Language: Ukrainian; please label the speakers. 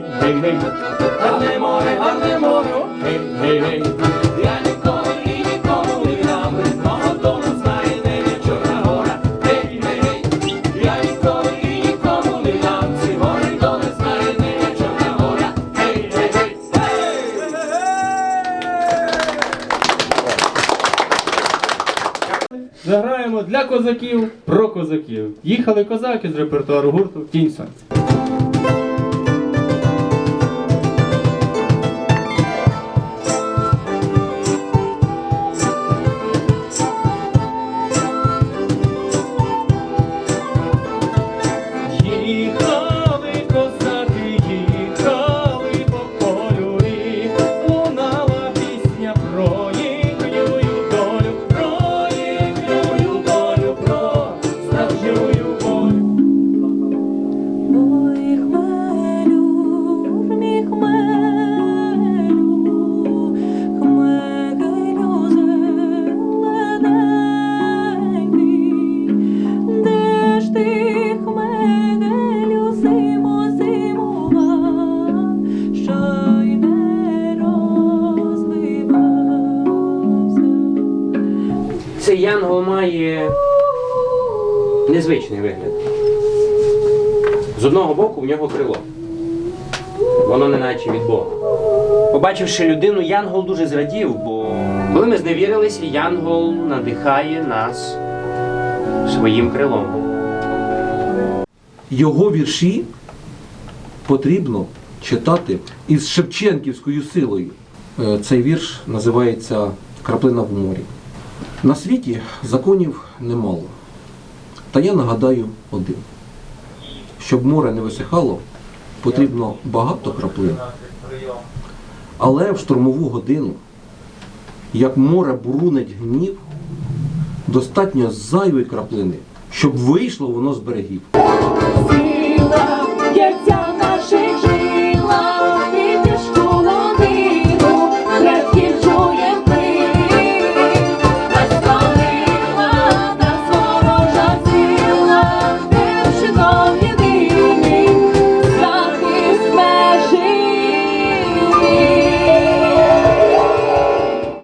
Speaker 1: гей, гарне море, гарне море, гей, гей, гей. Я ніколи і нікому не дам, мого дому знає не Чорна гора, гей, гей, гей. Я ніколи і нікому не дам, ці гори доли знає не Чорна гора, гей, гей, гей, гей.
Speaker 2: Заграємо для козаків про козаків. Їхали козаки з репертуару гурту Тінь сонця.
Speaker 3: Цей янгол має незвичний вигляд. З одного боку в нього крило. Воно не наче від Бога. Побачивши людину, Янгол дуже зрадів, бо коли ми зневірилися, Янгол надихає нас своїм крилом.
Speaker 4: Його вірші потрібно читати із Шевченківською силою. Е, Цей вірш називається Краплина в морі. На світі законів немало. Та я нагадаю один. Щоб море не висихало, потрібно багато краплин. Але в штурмову годину, як море бурунить гнів, достатньо зайвої краплини, щоб вийшло воно з берегів.